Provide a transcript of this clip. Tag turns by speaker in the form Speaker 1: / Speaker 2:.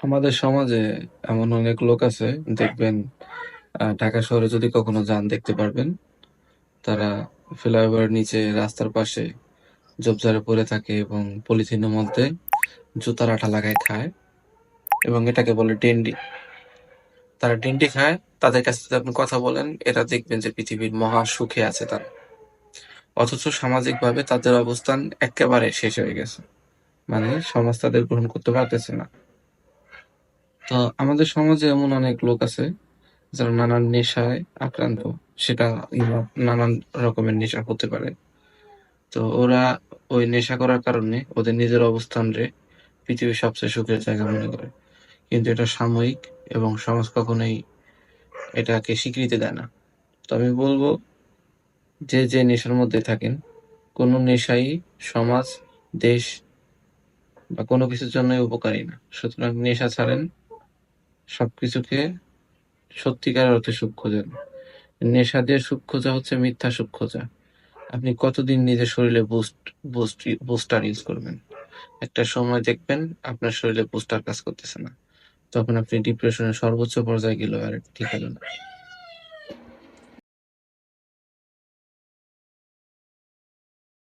Speaker 1: আমাদের সমাজে এমন অনেক লোক আছে দেখবেন আ ঢাকা শহরে যদি কখনো যান দেখতে পারবেন। তারা ফ্লাইওভারের নিচে রাস্তার পাশে ঝোপঝাড়ে পড়ে থাকে এবং পলিথিনের মধ্যে জুতার আঠা লাগায় খায় এবং এটাকে বলে ডেন্ডি। তারা ডেন্ডি খায়, তাদের কাছে যদি আপনি কথা বলেন এরা দেখবেন যে পৃথিবীর মহা সুখে আছে তারা। অথচ সামাজিকভাবে তাদের অবস্থান একেবারে শেষ হয়ে গেছে। মানে সমাজ তাদের গ্রহণ করতে পারতেছে না। তো আমাদের সমাজে এমন অনেক লোক আছে যারা নানান নেশায় আক্রান্ত। সেটা নানান রকমের নেশা হতে পারে। তো ওরা ওই নেশা করার কারণে ওদের নিজের অবস্থানরে পৃথিবীর সবচেয়ে সুখের জায়গা মনে করে। কিন্তু এটা সাময়িক এবং সমাজ কখনোই এটাকে স্বীকৃতি দেয় না। তো আমি বলব যে, যে নেশার মধ্যে থাকেন, কোনো নেশাই সমাজ, দেশ বা কোনো কিছুর জন্যই উপকারী না। সুতরাং নেশা ছাড়েন। সবকিছুকে সত্যিকার অর্থে সুখ খোঁজেন। নেশা দিয়ে সুখ খোঁজা হচ্ছে মিথ্যা সুখ খোঁজা। আপনি কতদিন নিজের শরীরে বুস্ট বুস্ট বুস্টার ইউজ করবেন? একটা সময় দেখবেন আপনার শরীরে বুস্টার কাজ করতেছে না। তখন আপনি ডিপ্রেশনের সর্বোচ্চ পর্যায়ে গেলেও আর ঠিক হলো না।